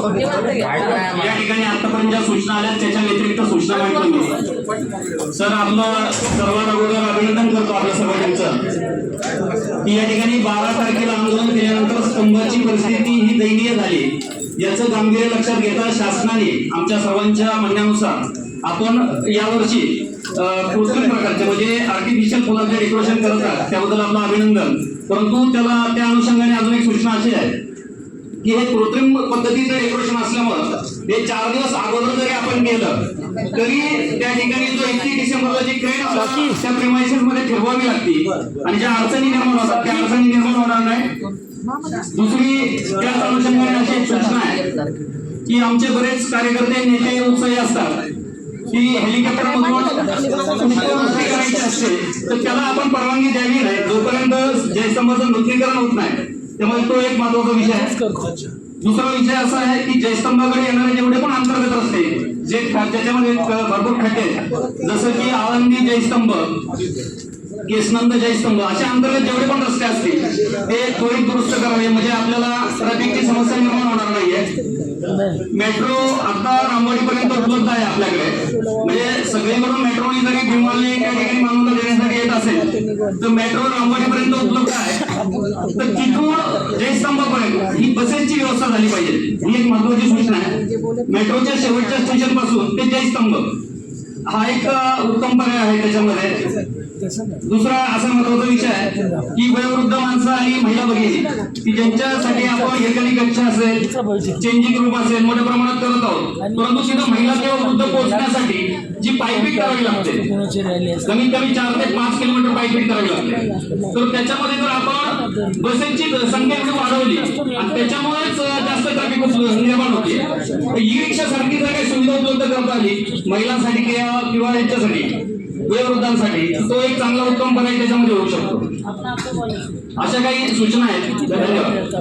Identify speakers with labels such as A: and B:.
A: या ठिकाणी आतापर्यंत ज्या सूचना आल्या त्याच्या व्यतिरिक्त सूचना मांडतो सर आपलं सर्वात अगोदर अभिनंदन करतो आपल्या सर्वांचं की या ठिकाणी बारा तारखेला आंदोलन केल्यानंतर स्तंभाची परिस्थिती ही दयनीय झाली. याचं गांभीर्य लक्षात घेता शासनाने आमच्या सर्वांच्या म्हणण्यानुसार आपण यावर्षी कृत्रिम प्रकारचे म्हणजे आर्टिफिशियल फुलांचे डेकोरेशन करत आहात. त्याबद्दल आपलं अभिनंदन. परंतु त्याला त्या अनुषंगाने अजून एक सूचना अशी आहे. की हे कृत्रिम पद्धतीचं डेकोरेशन असल्यामुळं हे चार दिवस अगोदर जरी आपण केलं तरी त्या ठिकाणी जो एकतीस डिसेंबरला जी क्रेन त्या प्रिमायसेस मध्ये ठेवावी लागते. आणि ज्या अडचणी निर्माण होतात त्या अडचणी निर्माण होणार नाही. दुसरी त्याच अनुषंगाने अशी एक सूचना आहे की आमचे बरेच कार्यकर्ते नेते उत्साही असतात की हेलिकॉप्टर मधून करायची असते तर त्याला आपण परवानगी द्यावी नाही. जोपर्यंत जयस्तंभाचं नूतनीकरण होत नाही त्यामुळे तो एक महत्त्वाचा विषय आहे. दुसरा विषय असा आहे की जयस्तंभाकडे येणारे जेवढे पण अंतर्गत रस्ते जे क- भरपूर खड्डे जसं की आळंदी जयस्तंभ केसनंद जयस्तंभ असे अंतर्गत जेवढे पण रस्ते असतील ते त्वरित दुरुस्त करावे. म्हणजे आपल्याला ट्रॅफिकची समस्या निर्माण होणार नाहीये. मेट्रो आता रामवाडीपर्यंत उपलब्ध आहे आपल्याकडे. म्हणजे सगळीकडून मेट्रोनी जरी भीमवाली त्या ठिकाणी मानवता असेल तर मेट्रो रामवाडीपर्यंत उपलब्ध आहे. तर तिथून जयस्तंभापर्यंत ही बसेसची व्यवस्था झाली पाहिजे. ही एक महत्वाची सूचना आहे. मेट्रोच्या शेवटच्या स्टेशनपासून ते जयस्तंभ. हा एक उत्तम पर्याय आहे त्याच्यामध्ये. दुसरा असा महत्त्वाचा विषय आहे की वयोवृद्ध माणसं आणि महिला भगिनी की ज्यांच्यासाठी आपण हेकली कक्षा असेल चेंजिंग रूम असेल मोठ्या प्रमाणात करत आहोत. परंतु तिथं महिला किंवा वृद्ध पोहोचण्यासाठी जी पायपीट करावी लागते कमीत कमी चार ते पाच किलोमीटर पायपीट करावी लागते. तर त्याच्यामध्ये जर आपण बसेसची संख्या जर वाढवली आणि त्याच्यामुळेच जास्त ट्रॅफिक निर्माण होते ई रिक्षा सारखी जर काही उपलब्ध करता आली महिलांसाठी किंवा किंवा यांच्यासाठी वयोवृद्धांसाठी तो एक चांगला उत्तम पर्याय त्याच्यामध्ये होऊ शकतो. अशा काही सूचना आहेत. धन्यवाद.